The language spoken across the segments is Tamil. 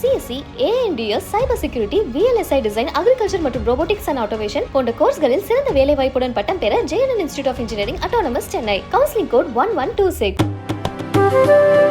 CSC ANDS cyber security VLSI design agriculture மற்றும் ரோபோட்டிக்ஸ் அண்ட் ஆட்டோமேஷன் போன்ற கோர்ஸ்களில் சிறந்த வேலை வாய்ப்புடன் பட்டம் பெற JNN institute of engineering autonomous Chennai counselling code one one two six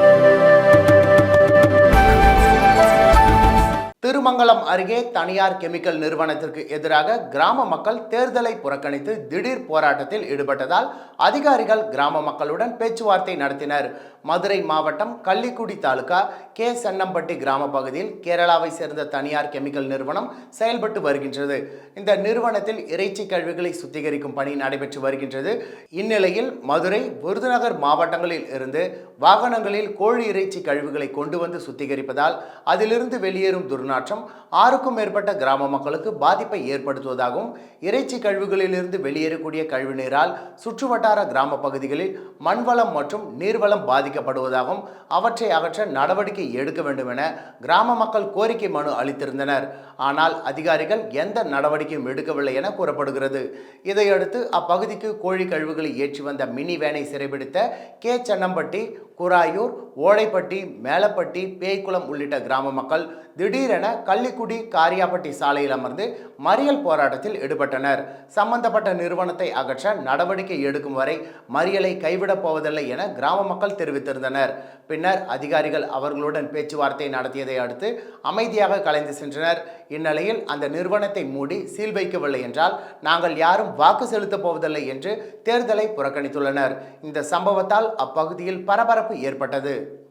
Thirumangalam அருகே தனியார் கெமிக்கல் நிறுவனத்திற்கு எதிராக கிராம மக்கள் தேர்தலை புறக்கணித்து திடீர் போராட்டத்தில் ஈடுபட்டதால் அதிகாரிகள் கிராம மக்களுடன் பேச்சுவார்த்தை நடத்தினர். மதுரை மாவட்டம் கள்ளிக்குடி தாலுகா கே. சென்னம்பட்டி கிராம பகுதியில் கேரளாவை சேர்ந்த தனியார் கெமிக்கல் நிறுவனம் செயல்பட்டு வருகின்றது. இந்த நிறுவனத்தில் இறைச்சி கழிவுகளை சுத்திகரிக்கும் பணி நடைபெற்று வருகின்றது. இந்நிலையில் மதுரை விருதுநகர் மாவட்டங்களில் இருந்து வாகனங்களில் கோழி இறைச்சி கழிவுகளை கொண்டு வந்து சுத்திகரிப்பதால் அதிலிருந்து வெளியேறும் துர்நாற்றம் ஆறுக்கும் மேற்பட்ட கிராம மக்களுக்கு பாதிப்பை ஏற்படுத்துவதாகவும் இறைச்சி கழிவுகளிலிருந்து வெளியேறக்கூடிய கழிவுநீரால் சுற்றுவட்டார கிராம பகுதிகளில் மண்வளம் மற்றும் நீர்வளம் பாதிக்கப்படுவதாகவும் அவற்றை அகற்ற நடவடிக்கை எடுக்க வேண்டும் என கிராம மக்கள் கோரிக்கை மனு அளித்திருந்தனர். ஆனால் அதிகாரிகள் எந்த நடவடிக்கையும் எடுக்கவில்லை என கூறப்படுகிறது. இதையடுத்து அப்பகுதிக்கு கோழி கழிவுகளை ஏற்றி வந்த மினி வேனை சிறைபிடித்த கே. சென்னம்பட்டி குராயூர் ஓடைப்பட்டி மேலப்பட்டி பேய்க்குளம் உள்ளிட்ட கிராம மக்கள் திடீரென கள்ளிக்குடி காரியாப்பட்டி சாலையில் அமர்ந்து மறியல் போராட்டத்தில் ஈடுபட்டனர். சம்பந்தப்பட்ட நிறுவனத்தை அகற்ற நடவடிக்கை எடுக்கும் வரை மறியலை கைவிடப் போவதில்லை என கிராம மக்கள் தெரிவித்திருந்தனர். பின்னர் அதிகாரிகள் அவர்களுடன் பேச்சுவார்த்தை நடத்தியதை அடுத்து அமைதியாக கலைந்து சென்றனர். இந்நிலையில் அந்த நிறுவனத்தை மூடி சீல் வைக்கவில்லை என்றால் நாங்கள் யாரும் வாக்கு செலுத்தப் போவதில்லை என்று தேர்தலை புறக்கணித்துள்ளனர். இந்த சம்பவத்தால் அப்பகுதியில் பரபரப்பு ஏற்பட்டது.